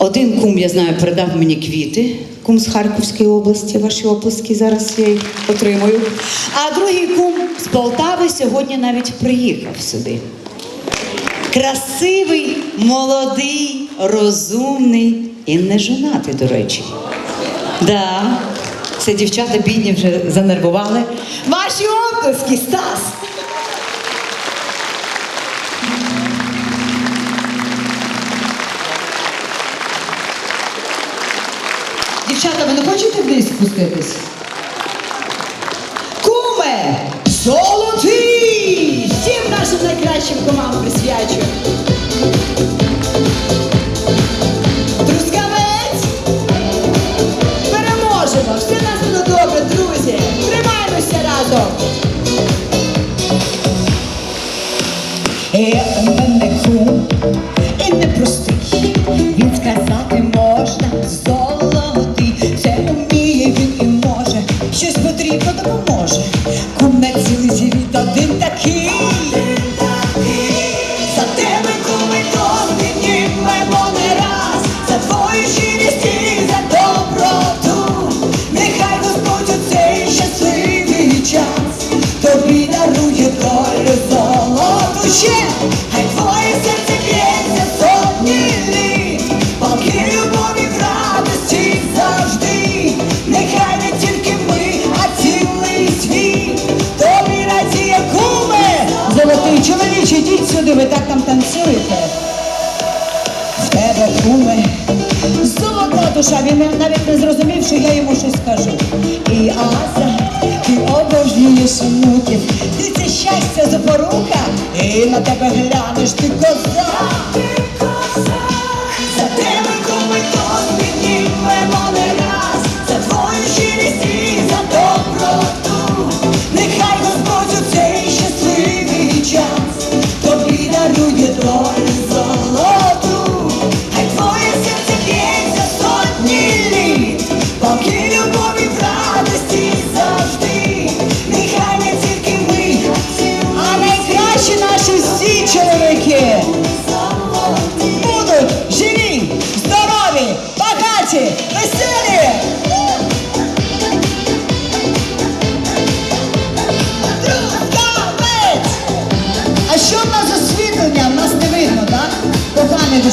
Один кум, я знаю, передав мені квіти. Кум з Харківської області, ваші оплески зараз я отримую. А другий кум з Полтави сьогодні навіть приїхав сюди. Красивий, молодий, розумний і не жонатий, до речі. Да, це дівчата бідні вже занервували. Ваші оплески, Стас! Дівчата, ви не хочете вниз спуститись? Куме! Золотий! Всім нашим найкращим кумам присвячую. Трускавець! Переможемо! Все нас буде добре, друзі! Тримаємося разом! Хай твоє серце б'ється сотні літ. Палки любові в радості завжди. Нехай не тільки ми, а цілий світ. Тобі радіє куме. Золотий чоловіче, йдіть сюди, ви так там танцюєте. В тебе куме. Золота душа, він навіть не зрозумів, що я йому щось скажу. І Аса, ти обожнюєш онуків, ти це щастя запорука, і на тебе глянеш ти коза.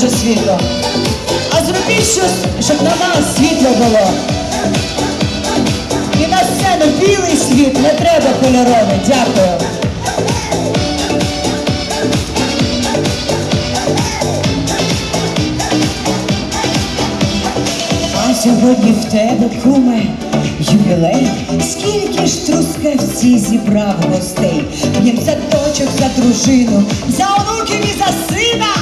Дуже світло. А зробіть щось, щоб на нас світло було. І на сцену білий світ, не треба кольоровий. Дякую. А сьогодні в тебе, куме, ювілей. Скільки ж трускавці зібрав гостей? Їм за дочок, за дружину, за онуків і за сина,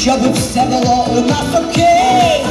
щоб все було у нас окей.